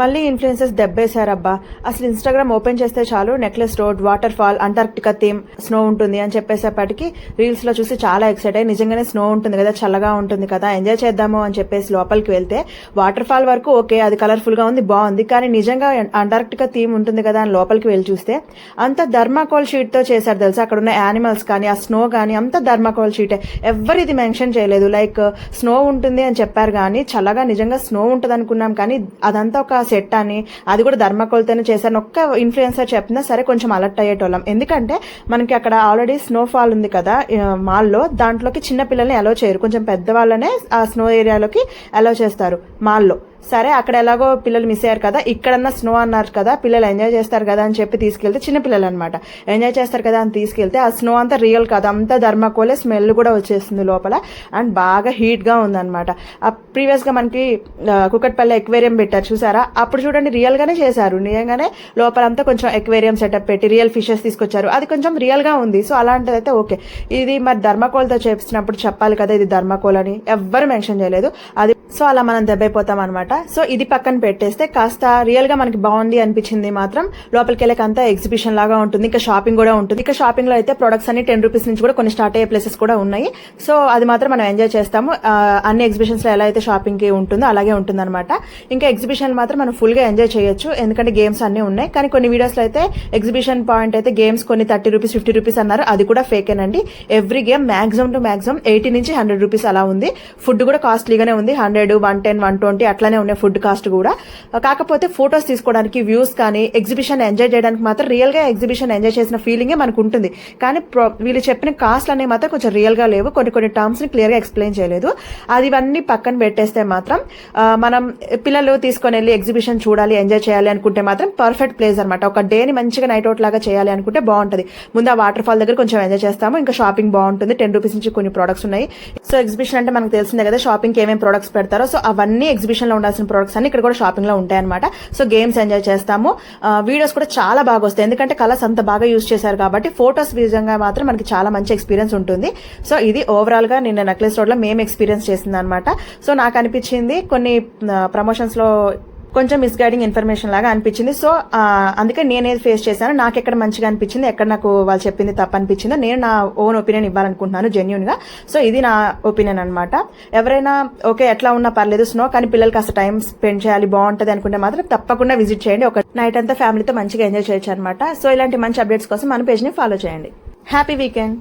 మళ్ళీ ఇన్ఫ్లుయెన్సెస్ దెబ్బేశారబ్బా. అసలు Instagram open చేస్తే చాలు necklace road waterfall Antarctica theme snow ఉంటుంది అని చెప్పేసేపటికి రీల్స్లో చూసి చాలా ఎక్సైట్ అయ్యి నిజంగానే స్నో ఉంటుంది కదా చల్లగా ఉంటుంది కదా ఎంజాయ్ చేద్దాము అని చెప్పేసి లోపలికి వెళ్తే వాటర్ ఫాల్ వరకు ఓకే అది కలర్ఫుల్గా ఉంది బాగుంది కానీ నిజంగా అంటార్క్టికా థీమ్ ఉంటుంది కదా అని లోపలికి వెళ్ళి చూస్తే అంత ధర్మాకోల్ షీట్తో చేశారు తెలుసా? అక్కడ ఉన్న యానిమల్స్ కానీ ఆ స్నో కానీ అంత ధర్మాకోల్ షీటే ఎవరు ఇది మెన్షన్ చేయలేదు. లైక్ స్నో ఉంటుంది అని చెప్పారు కానీ చల్లగా నిజంగా స్నో ఉంటుంది అనుకున్నాం కానీ అదంతా ఒక సెట్ అని అది కూడా ధర్మకోల్తోనే చేశాను ఒక్క ఇన్ఫ్లుయెన్సర్ చెప్పినా సరే కొంచెం అలర్ట్ అయ్యేటోళ్ళం. ఎందుకంటే మనకి అక్కడ ఆల్రెడీ స్నోఫాల్ ఉంది కదా మాల్లో దాంట్లోకి చిన్న పిల్లల్ని అలో చేయరు. కొంచెం పెద్దవాళ్ళనే ఆ స్నో ఏరియాలోకి అలో చేస్తారు మాల్లో సరే అక్కడ ఎలాగో పిల్లలు మిస్ అయ్యారు కదా ఇక్కడన్నా స్నో అన్నారు కదా పిల్లలు ఎంజాయ్ చేస్తారు కదా అని చెప్పి తీసుకెళ్తే చిన్నపిల్లలు అనమాట ఎంజాయ్ చేస్తారు కదా అని తీసుకెళ్తే ఆ స్నో అంతా రియల్ కాదు అంతా ధర్మకోలే స్మెల్ కూడా వచ్చేస్తుంది లోపల అండ్ బాగా హీట్గా ఉందన్నమాట. ఆ ప్రీవియస్గా మనకి కుక్కట్పల్లి ఎక్వేరియం పెట్టారు చూసారా? అప్పుడు చూడండి రియల్గానే చేశారు. నిజంగానే లోపలంతా కొంచెం ఎక్వేరియం సెటప్ పెట్టి రియల్ ఫిషెస్ తీసుకొచ్చారు. అది కొంచెం రియల్గా ఉంది సో అలాంటిది అయితే ఓకే ఇది మరి ధర్మకోల్తో చేపించినప్పుడు చెప్పాలి కదా ఇది ధర్మకోల్ అని? ఎవ్వరు మెన్షన్ చేయలేదు. అది సో అలా మనం దెబ్బైపోతాం అనమాట సో ఇది పక్కన పెట్టేస్తే కాస్త రియల్గా మనకి బాగుంది అనిపించింది మాత్రం. లోపలికి వెళ్ళక అంతా ఎగ్జిబిషన్ లాగా ఉంటుంది. ఇంకా షాపింగ్ కూడా ఉంటుంది. ఇంకా షాపింగ్లో అయితే ప్రొడక్ట్స్ అన్ని టెన్ రూపీస్ నుంచి కూడా కొన్ని స్టార్ట్ అయ్యే ప్లేసెస్ కూడా ఉన్నాయి. సో అది మాత్రం మనం ఎంజాయ్ చేస్తాము. అన్ని ఎగ్జిబిషన్స్లో ఎలా అయితే షాపింగ్కి ఉంటుందో అలాగే ఉంటుంది అనమాట ఇంకా ఎగ్జిబిషన్ మాత్రం మనం ఫుల్గా ఎంజాయ్ చేయొచ్చు. ఎందుకంటే గేమ్స్ అన్ని ఉన్నాయి. కానీ కొన్ని వీడియోస్లో అయితే ఎగ్జిబిషన్ పాయింట్ అయితే గేమ్స్ కొన్ని థర్టీ రూపీస్ ఫిఫ్టీ రూపీస్ అన్నారు. అది కూడా ఫేకేనండి every game maximum to maximum eighty నుంచి హండ్రెడ్ రూపీస్ అలా ఉంది. ఫుడ్ కూడా కాస్ట్లీగానే ఉంది. Hundred one ten one twenty అట్లానే ఉన్నాయి ఫుడ్ కాస్ట్ కూడా. కాకపోతే ఫొటోస్ తీసుకోవడానికి వ్యూస్ కానీ ఎగ్జిబిషన్ ఎంజాయ్ చేయడానికి మాత్రం రియల్గా ఎగ్జిబిషన్ ఎంజాయ్ చేసిన ఫీలింగే మనకు ఉంటుంది కానీ వీళ్ళు చెప్పిన కాస్ట్ అనేవి మాత్రం కొంచెం రియల్గా లేవు. కొన్ని కొన్ని టర్మ్స్ని క్లియర్గా ఎక్స్ప్లెయిన్ చేయలేదు. అది ఇవన్నీ పక్కన పెట్టేస్తే మాత్రం మనం పిల్లలు తీసుకొని వెళ్ళి ఎగ్జిబిషన్ చూడాలి ఎంజాయ్ చేయాలి అనుకుంటే మాత్రం పర్ఫెక్ట్ ప్లేస్ అనమాట ఒక డేని మంచిగా నైట్ అవుట్ లాగా చేయాలి అనుకుంటే బాగుంటుంది. ముందు ఆ వాటర్ ఫాల్ దగ్గర కొంచెం ఎంజాయ్ చేస్తాము. ఇంకా షాపింగ్ బాగుంటుంది. టెన్ రూపీస్ నుంచి కొన్ని ప్రొడక్ట్స్ ఉన్నాయి. సో ఎగ్జిబిషన్ అంటే మనకు తెలిసిందే కదా షాపింగ్కి ఏమేమి ప్రొడక్ట్స్ పెడతారో. సో అవన్నీ ఎగ్జిబిషన్లో ఉండాల్సిన ప్రొడక్ట్స్ అన్ని ఇక్కడ కూడా షాపింగ్లో ఉంటాయన్నమాట ఉంటాయి అనమాట సో గేమ్స్ ఎంజాయ్ చేస్తాము. వీడియోస్ కూడా చాలా బాగా వస్తాయి. ఎందుకంటే కలర్స్ అంత బాగా యూస్ చేశారు కాబట్టి ఫొటోస్ విధంగా మాత్రం మనకి చాలా మంచి ఎక్స్పీరియన్స్ ఉంటుంది. సో ఇది ఓవరాల్గా నిన్న నెక్లెస్ రోడ్లో మేము ఎక్స్పీరియన్స్ చేసింది అనమాట సో నాకు అనిపించింది కొన్ని ప్రమోషన్స్లో కొంచెం మిస్గైడింగ్ ఇన్ఫర్మేషన్ లాగా అనిపించింది. సో అందుకే నేనేది ఫేస్ చేశాను. నాకు ఎక్కడ మంచిగా అనిపించింది ఎక్కడ నాకు వాళ్ళు చెప్పింది తప్పు అనిపించిందో నేను నా ఓన్ ఒపీనియన్ ఇవ్వాలనుకుంటున్నాను జెన్యున్గా సో ఇది నా ఒపీనియన్ అనమాట ఎవరైనా ఓకే ఎట్లా ఉన్నా పర్లేదు స్నో కానీ పిల్లలు కాస్త టైం స్పెండ్ చేయాలి బాగుంటుంది అనుకుంటే మాత్రం తప్పకుండా విజిట్ చేయండి. ఒక నైట్ అంతా ఫ్యామిలీతో మంచిగా ఎంజాయ్ చేయొచ్చు అనమాట సో ఇలాంటి మంచి అప్డేట్స్ కోసం మన పేజ్ని ఫాలో చేయండి. Happy weekend